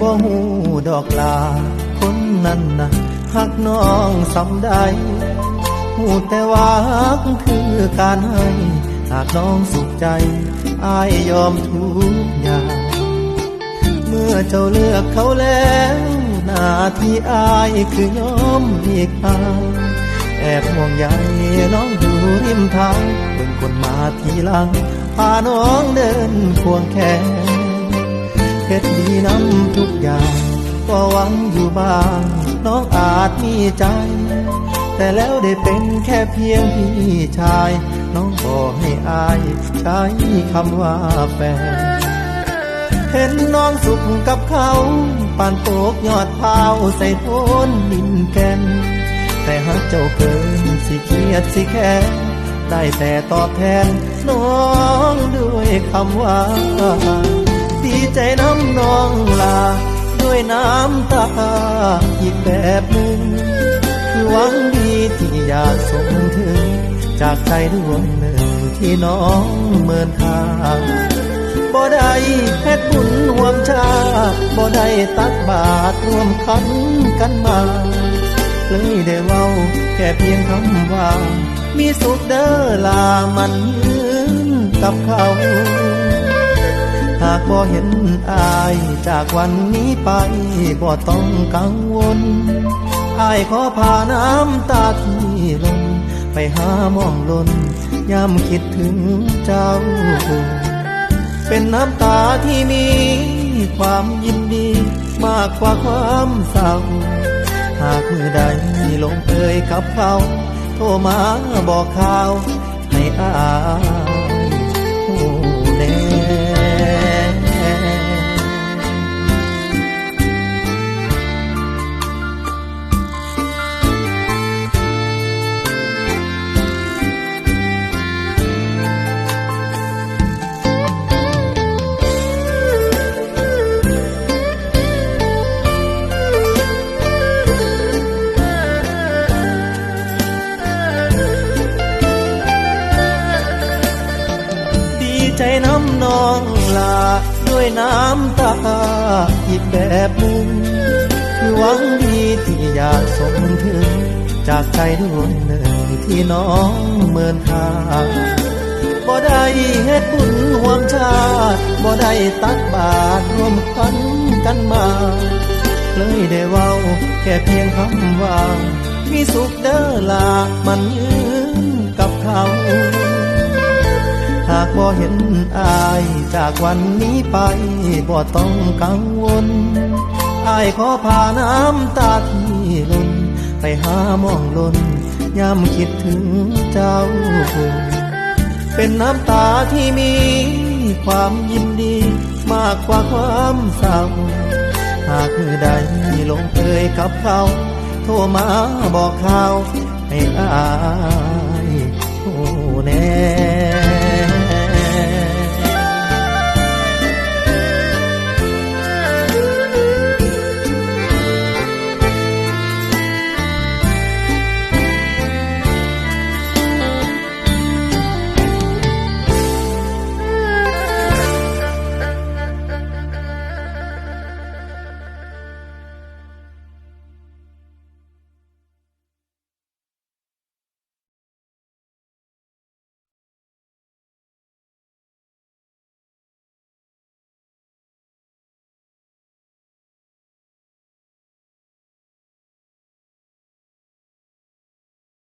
บ่หูดอกลา คนนั้นนะหักน้องสำได้หูแต่ว่าฮักคือการให้ หากน้องสุขใจอายยอมทุกอย่าง เมื่อเจ้าเลือกเขาแล้วหน้าที่อายคือยอมอีกทางแอบห่วงใยน้องอยู่ริมทางเป็นคนมาทีหลังพาน้องเดินควงแขน เฮ็ดดีน้ำทุกอย่างก็หวังอยู่บ้าง น้องอาจมีใจ แต่แล้วได้เป็นแค่เพียงพี่ชาย น้องบอกให้อาย ใช้คำว่าแฟน เห็นน้องสุขกับเขาปานโตกยอดพาวใส่โทนดินแกนแต่หากเจ้าเกินสิเครียดสิแค่ได้แต่ตอบแทนน้องด้วยคำว่า ดีใจน้ำนองลา ด้วยน้ำตาอีกแบบหนึ่งคือหวังดีที่อยากส่งถึง จากใจดวงหนึ่งที่น้องเมินทางบ่ได้เฮ็ดบุญห่วมชาติบ่ได้ตักบาตรร่วมขันกันมาเลยได้เว้าแค่เพียงคำว่า มีสุขเด้อลามันยืนกับเขาากบ่เห็นอาย จากวันนี้ไปบ่ต้องกังวล อายขอพาน้ำตาที่ลงไปหามองลนยามคิดถึงเจ้า เป็นน้ำตาที่มีความยินดี มากกว่าความเศร้า หากมือใดลงเอยกับเขา โทรมาบอกข่าวให้อาย ใจน้ำนองลาด้วยน้ำตาอีกแบบหนึ่งคือหวังดีที่อยากส่งถึง จากใจดวงหนึ่งที่น้องเมินทางบ่ได้เฮ็ดบุญห่วมชาติบ่ได้ตักบาตรรวมขันกันมา เลยได้เว้าแค่เพียงคำว่า มีสุขเด้อลามันยืนกับเขาากบ่เห็นอาย จากวันนี้ไปบ่ต้องกังวลอายขอพาน้ำตาที่หล่นไปหามองลนยามคิดถึงเจ้า เป็นน้ำตาที่มีความยินดีมากกว่าความเศร้า หากมือใดลงเอยกับเขา โทรมาบอกข่าวให้อา